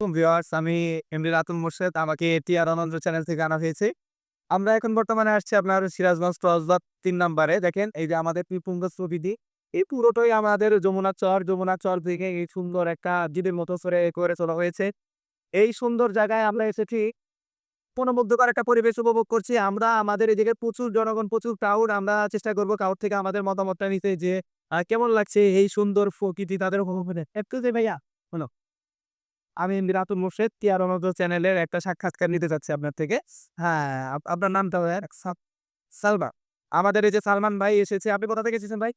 আমি এমডি রাতুল মোর্শেদ, আমাকে টিআর আনন্দ চ্যানেল থেকে আনা হয়েছে। আমরা এখন বর্তমানে আসছি আপনার সিরাজগঞ্জ ক্রসবাদ তিন নম্বরে। দেখেন, এই যে আমাদের পিপুঙ্গ ছবিটি এই পুরোটাই আমাদের যমুনা চর। যমুনা চর থেকে এই সুন্দর একটা জিদের মতো করে করে তোলা হয়েছে। এই সুন্দর জায়গায় আমরা এসেছি। মনোমুগ্ধকর একটা পরিবেশ উপভোগ করছি। আমরা আমাদের এদিকে প্রচুর জনগণ, প্রচুর ক্রাউড আমরা চেষ্টা করব ক্রাউড থেকে আমাদের মতামতটা নিতে যে কেমন লাগছে এই সুন্দর প্রকৃতি তাদের একটু যে ভাইয়া হলো আমি মিরাতুল মুর্শেদ টিআর অনন্ত চ্যানেলের একটা সাক্ষাৎকার নিতে চাচ্ছি আপনার থেকে। হ্যাঁ আপনার নামটা সালমান। আমাদের এই যে সালমান ভাই এসেছে আপনি কোথা থেকে এসেছেন ভাই?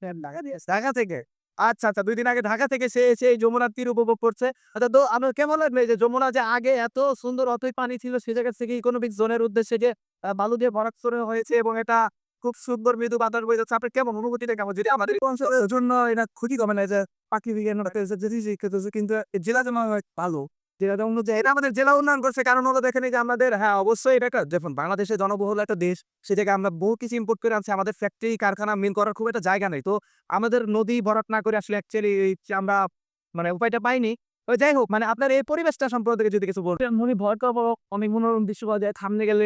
ঢাকা থেকে? আচ্ছা আচ্ছা দুই দিন আগে ঢাকা থেকে সে এসে এই যমুনার তীর উপভোগ করছে। আচ্ছা তো আমার কেমন এই যে যমুনা যে আগে এত সুন্দর অতই পানি ছিল সে জায়গা থেকে ইকোনমিক জোনের উদ্দেশ্যে যে বালু দিয়ে ভরাট হয়েছে এবং এটা খুব সুন্দর মৃদু বাতাস বয়ে যাচ্ছে। আপনার কেমন অনুভূতিটা কেমন? যদি আমাদের অঞ্চলের জন্য এটা ক্ষতি কমে না যে পাখি বিজ্ঞান কিন্তু জেলা জমা ভালো। উন্নত এটা আমাদের জেলা উন্নয়ন করছে। কারণ যে আমাদের হ্যাঁ অবশ্যই এটা বাংলাদেশে জনবহুল একটা দেশ। আমরা বহু কিছু ইম্পোর্ট করে আনছি। আমাদের ফ্যাক্টরি কারখানা মিল করার খুব একটা জায়গা নেই। তো আমাদের নদী ভরাট না করে আসলে অ্যাকচুয়ালি আমরা মানে উপায়টা পাইনি। তো যাই হোক মানে আপনার এই পরিবেশটা সম্পর্কে যদি কিছু বলতেন মনে ভয় করব অনেক মনোরম দৃশ্য পাওয়া যায়। সামনে গেলে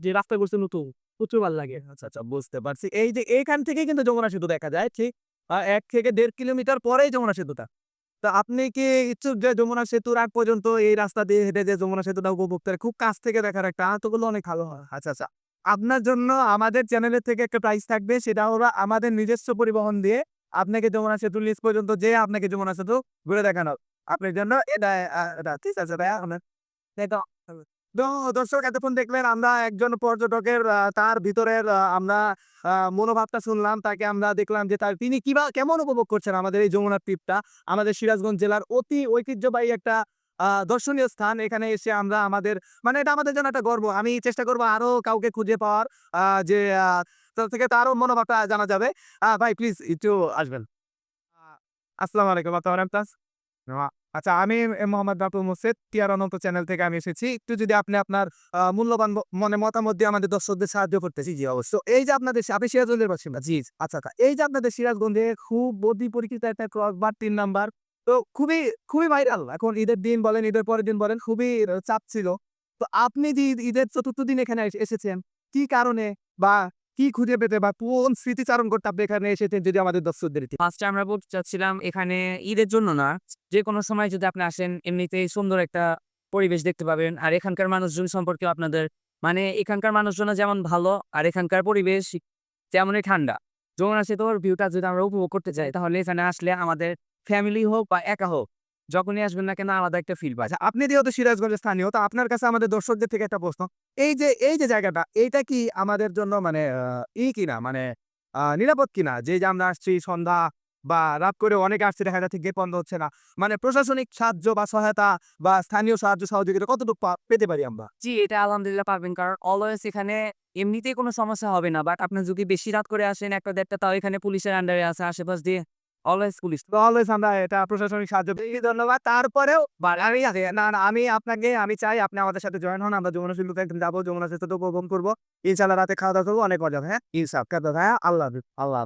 যে রাস্তা করছে নতুন। প্রচুর ভালো লাগে। আচ্ছা আচ্ছা বুঝতে পারছি। এই যে এইখান থেকে কিন্তু যমুনা সেতু দেখা যায়, ঠিক? এক থেকে দেড় কিলোমিটার পরেই যমুনা সেতুটা। তা আপনি কি ইচ্ছুক যে যমুনা সেতুর আগ পর্যন্ত এই রাস্তা দিয়ে হেঁটে যে যমুনা সেতুটা উপভোগ করে? খুব কাছ থেকে দেখার একটা আনন্দগুলো অনেক ভালো হয়। আচ্ছা আচ্ছা। আপনার জন্য আমাদের চ্যানেলের থেকে একটা প্রাইস থাকবে, সেটা হলো আমাদের নিজস্ব পরিবহন দিয়ে আপনাকে যমুনা সেতু লিস্ট পর্যন্ত যে আপনাকে যমুনা সেতু ঘুরে দেখানো। আপনার জন্য এটা ঠিক আছে ভাইয়া, আপনার। তো দর্শক, এতক্ষণ দেখলেন আমরা একজন পর্যটকের তার ভিতরের আমরা মনোভাবটা শুনলাম, তাকে আমরা দেখলাম যে তার, তিনি কিবা, কেমন উপভোগ করছেন আমাদের এই যমুনা ট্রিপটা আমাদের সিরাজগঞ্জ জেলার অতি ঐতিহ্যবাহী একটা দর্শনীয় স্থান। এখানে এসে আমরা আমাদের মানে এটা আমাদের জন্য একটা গর্ব। আমি চেষ্টা করব আরও কাউকে খুঁজে পাওয়ার যে তার থেকে তারও মনোভাবটা জানা যাবে। ভাই প্লিজ একটু আসবেন। আসসালামু আলাইকুম, আপনার আচ্ছা আমি মোহাম্মদ রাতুল মোর্শেদ টিআর অনন্ত চ্যানেল থেকে আমি এসেছি। একটু যদি আপনি আপনার মূল্যবান মানে মতামত দিয়ে আমাদের দর্শকদের সাহায্য করতেছি জি অবশ্য এই যে আপনাদের আপনি সিরাজগঞ্জের বাসিন্দা? জি আচ্ছা আচ্ছা। এই যে আপনাদের সিরাজগঞ্জে খুব অতি পরিচিত একটা ক্রস বার তিন নাম্বার। তো খুবই খুবই ভাইরাল। এখন ঈদের দিন বলেন ঈদের পরের দিন বলেন খুবই চাপ ছিল। তো আপনি যে ঈদের চতুর্থ দিন এখানে এসেছেন কি কারণে বা কি খুঁজে পেতে বা কোন স্মৃতিচারণ করতে আপনি এখানে এসেছেন যদি আমাদের দর্শকদের ফার্স্টে আমরা বলতে চাচ্ছিলাম, এখানে ঈদের জন্য না যে কোনো সময় যদি আপনি আসেন, এমনিতেই সুন্দর একটা পরিবেশ দেখতে পাবেন। আর এখানকার মানুষজন সম্পর্কে আপনাদের মানে এখানকার মানুষজন যেমন ভালো, আর এখানকার পরিবেশ তেমনই ঠান্ডা। যমুনা সেতুর ভিউটা যদি আমরা উপভোগ করতে চাই তাহলে এখানে আসলে আমাদের ফ্যামিলি হোক বা একা হোক যখনই আসবেন না কেন, আলাদা একটা ফিল পায়। আচ্ছা আপনি যেহেতু সিরাজগঞ্জের স্থানীয়, তো আপনার কাছে আমাদের দর্শকদের থেকে একটা প্রশ্ন। এই যে এই যে জায়গাটা, এইটা কি আমাদের জন্য মানে ই কিনা? মানে নিরাপদ কিনা? যে যে আমরা আসছি সন্ধ্যা বা রাত করে অনেকে আসছে, দেখা যাচ্ছে গেট বন্ধ হচ্ছে না। মানে প্রশাসনিক সাহায্য বা সহায়তা বা স্থানীয় সাহায্য, সহযোগিতা কতটুকু পেতে পারি আমরা? জি, এটা আলহামদুলিল্লাহ পাবেন। কারণ অলওয়েজ এখানে এমনিতেই কোনো সমস্যা হবে না। বাট আপনি যদি বেশি রাত করে আসেন, একটা দেড়টা, তাও এখানে পুলিশের আন্ডারে আছে, আশেপাশ দিয়ে অলওয়েজ পুলিশ অলওয়েজ আমরা এটা প্রশাসনিক সাহায্য ধন্যবাদ। তারপরেও আমি আছে। না আমি আপনাকে আমি চাই আপনি আমাদের সাথে জয়েন হন। আমরা যমুনা সেতুতে একদিন যাব। যমুনা সেতুতে উপভোগ করব। ইনশাল্লাহ রাতে খাওয়া দাওয়া করব। অনেক মজা হ্যাঁ? ইনশাল্লাহ হ্যাঁ আল্লাহ আল্লাহ।